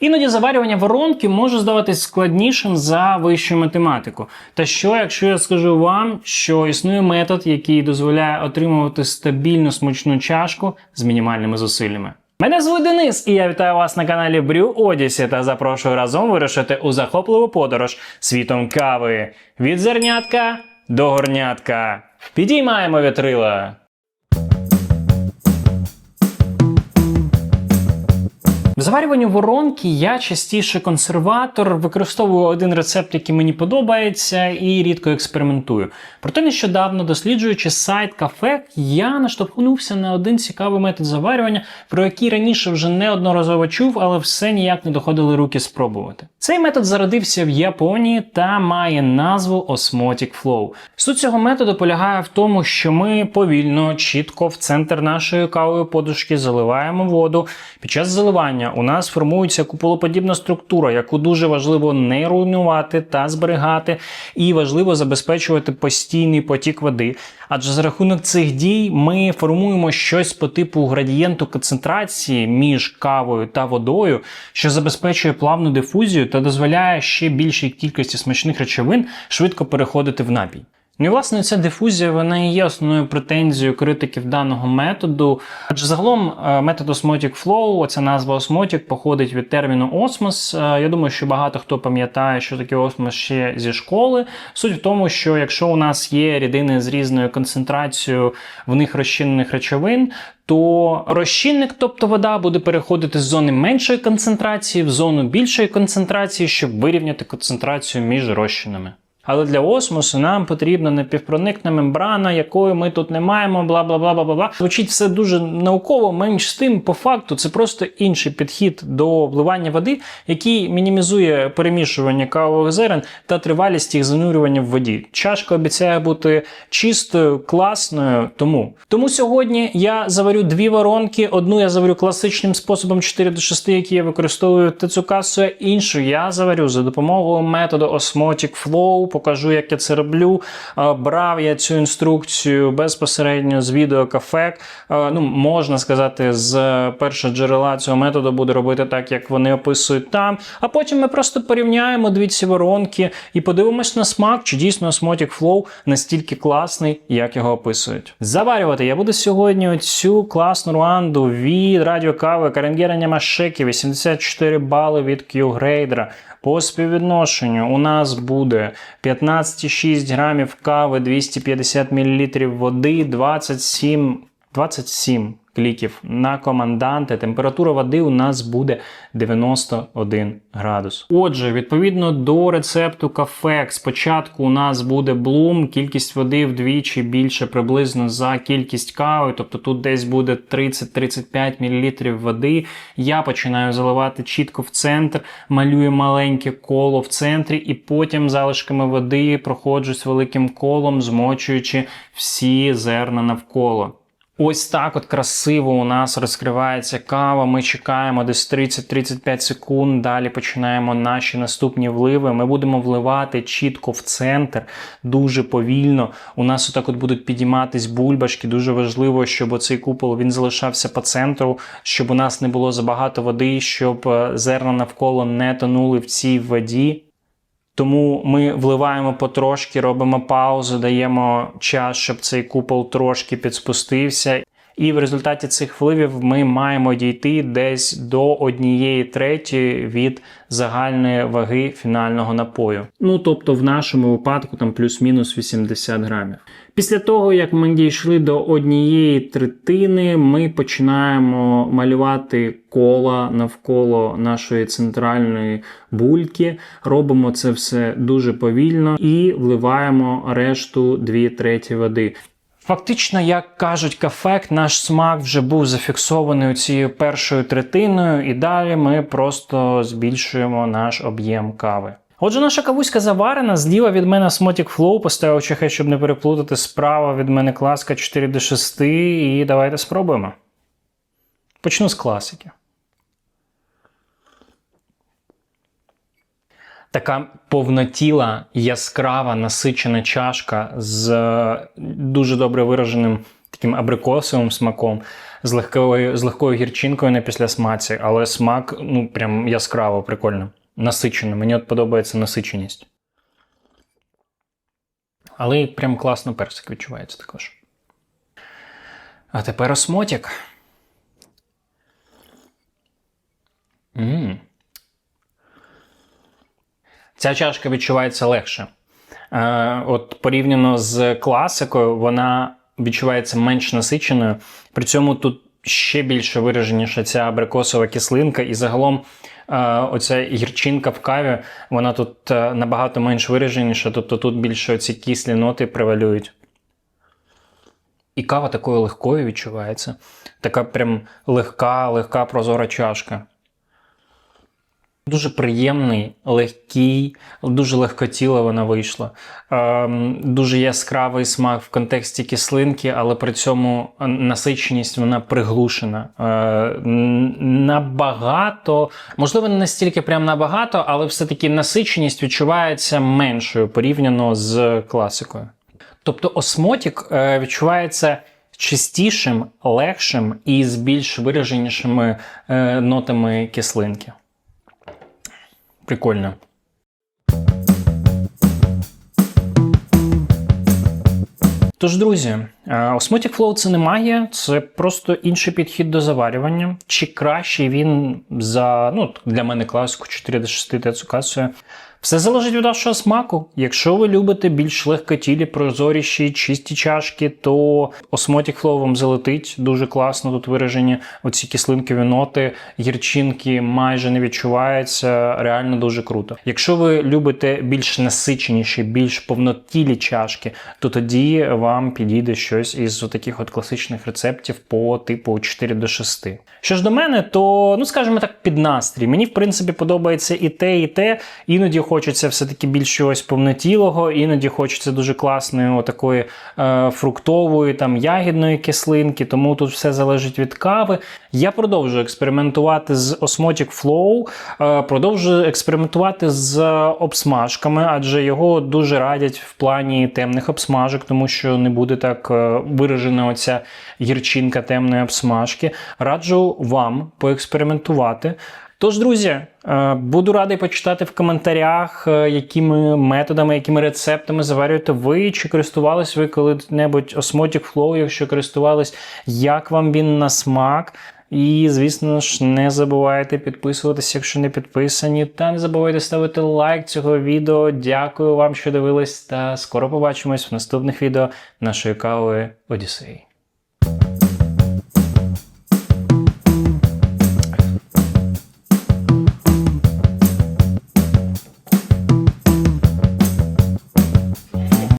Іноді заварювання воронки може здаватись складнішим за вищу математику. Та що, якщо я скажу вам, що існує метод, який дозволяє отримувати стабільну смачну чашку з мінімальними зусиллями? Мене звуть Денис, і я вітаю вас на каналі Брю Одісі та запрошую разом вирушити у захопливу подорож світом кави від зернятка до горнятка. Підіймаємо вітрила! В заварюванні воронки я частіше консерватор, використовую один рецепт, який мені подобається, і рідко експериментую. Проте нещодавно, досліджуючи сайт кафе, я наштовхнувся на один цікавий метод заварювання, про який раніше вже неодноразово чув, але все ніяк не доходили руки спробувати. Цей метод зародився в Японії та має назву Osmotic Flow. Суть цього методу полягає в тому, що ми повільно, чітко в центр нашої кавової подушки заливаємо воду. Під час заливання у нас формується куполоподібна структура, яку дуже важливо не руйнувати та зберігати, і важливо забезпечувати постійний потік води. Адже за рахунок цих дій ми формуємо щось по типу градієнту концентрації між кавою та водою, що забезпечує плавну дифузію та дозволяє ще більшій кількості смачних речовин швидко переходити в напій. Ну власне ця дифузія вона і є основною претензією критиків даного методу. Адже загалом е, метод Osmotic Flow, оця назва Osmotic, походить від терміну осмос. Е, Я думаю, що багато хто пам'ятає, що таке осмос ще зі школи. Суть в тому, що якщо у нас є рідини з різною концентрацією в них розчинених речовин, то розчинник, тобто вода, буде переходити з зони меншої концентрації в зону більшої концентрації, щоб вирівняти концентрацію між розчинами. Але для осмосу нам потрібна напівпроникна мембрана, якої ми тут не маємо, бла бла бла бла бла бла. Звучить все дуже науково, менш з тим, по факту, це просто інший підхід до вливання води, який мінімізує перемішування кавових зерен та тривалість їх занурювання в воді. Чашка обіцяє бути чистою, класною. Тому тому сьогодні я заварю дві воронки. Одну я заварю класичним способом 4 до 6, який я використовую тецукасу, іншу я заварю за допомогою методу Osmotic Flow покажу, як я це роблю. Е, Брав я цю інструкцію безпосередньо з відео кафе. Е, Ну, можна сказати, з першого джерела цього методу буде робити так, як вони описують там. А потім ми просто порівняємо дві ці воронки і подивимось на смак, чи дійсно Osmotic Flow настільки класний, як його описують. Заварювати я буду сьогодні цю класну руанду від радіокави Каренгера Нямашекі 84 бали від Q-грейдера. По співвідношенню у нас буде 15,6 грамів кави, 250 мл води, 27, 27 кліків на команданти. Температура води у нас буде 91 градус. Отже, відповідно до рецепту кафе, спочатку у нас буде блум, кількість води вдвічі більше приблизно за кількість кави, тобто тут десь буде 30-35 мл води. Я починаю заливати чітко в центр, малюю маленьке коло в центрі, і потім залишками води проходжусь великим колом, змочуючи всі зерна навколо. Ось так от красиво у нас розкривається кава. Ми чекаємо десь 30-35 секунд. Далі починаємо наші наступні вливи. Ми будемо вливати чітко в центр, дуже повільно. У нас отак от будуть підійматись бульбашки. Дуже важливо, щоб оцей купол він залишався по центру, щоб у нас не було забагато води, щоб е, зерна навколо не тонули в цій воді. Тому ми вливаємо потрошки, робимо паузу, даємо час, щоб цей купол трошки підспустився. І в результаті цих вливів ми маємо дійти десь до однієї третьої від загальної ваги фінального напою. Ну тобто, в нашому випадку там плюс-мінус 80 грамів. Після того, як ми дійшли до однієї третини, ми починаємо малювати кола навколо нашої центральної бульки. Робимо це все дуже повільно і вливаємо решту 2 треті води. Фактично, як кажуть кафек, наш смак вже був зафіксований цією першою третиною, і далі ми просто збільшуємо наш об'єм кави. Отже, наша кавуська заварена, зліва від мене Smotic Flow, поставив чехи, щоб не переплутати, справа від мене класка 4 до 6, і давайте спробуємо. Почну з класики. Така повнотіла, яскрава, насичена чашка з е, дуже добре вираженим таким абрикосовим смаком, з легкою, з легкою гірчинкою на післясмаці, але смак ну, прям яскраво, прикольно. Насичено. Мені от подобається насиченість. Але прям класно персик відчувається також. А тепер осмотік. М. Ця чашка відчувається легше. Е, от порівняно з класикою, вона відчувається менш насиченою. При цьому тут ще більше вираженіша ця абрикосова кислинка, і загалом е, оця гірчинка в каві, вона тут е, набагато менш вираженіша, тобто тут більше ці кислі ноти превалюють. І кава такою легкою відчувається. Така прям легка, легка прозора чашка. Дуже приємний, легкий, дуже легкотіла вона вийшла. Ем, дуже яскравий смак в контексті кислинки, але при цьому насиченість вона приглушена. Е, набагато, можливо, не настільки прям набагато, але все-таки насиченість відчувається меншою порівняно з класикою. Тобто осмотік е, відчувається чистішим, легшим і з більш вираженішими е, нотами кислинки. Прикольно. Тож, друзі, е, Osmotic Flow це не магія, це просто інший підхід до заварювання. Чи кращий він за, ну, для мене класику 4 до 6 тецукасою. Все залежить від вашого смаку. Якщо ви любите більш легкотілі, прозоріші, чисті чашки, то Osmotic Flow вам залетить дуже класно. Тут виражені оці кислинкові ноти, гірчинки майже не відчуваються. Реально дуже круто. Якщо ви любите більш насиченіші, більш повнотілі чашки, то тоді вам підійде щось із таких от класичних рецептів по типу 4 до 6. Що ж до мене, то ну скажімо так, під настрій. Мені в принципі подобається і те, і те. Іноді хочеться все-таки більш чогось повнотілого, іноді хочеться дуже класної отакої е, фруктової, там ягідної кислинки, тому тут все залежить від кави. Я продовжую експериментувати з Osmotic Flow, е, продовжую експериментувати з обсмажками, адже його дуже радять в плані темних обсмажок, тому що не буде так е, виражена оця гірчинка темної обсмажки. Раджу вам поекспериментувати. Тож, друзі, е, буду радий почитати в коментарях, е, якими методами, якими рецептами заварюєте ви, чи користувались ви коли-небудь Osmotic Flow, якщо користувались, як вам він на смак. І, звісно ж, не забувайте підписуватися, якщо не підписані. Та не забувайте ставити лайк цього відео. Дякую вам, що дивились, та скоро побачимось в наступних відео нашої кави Одіссей.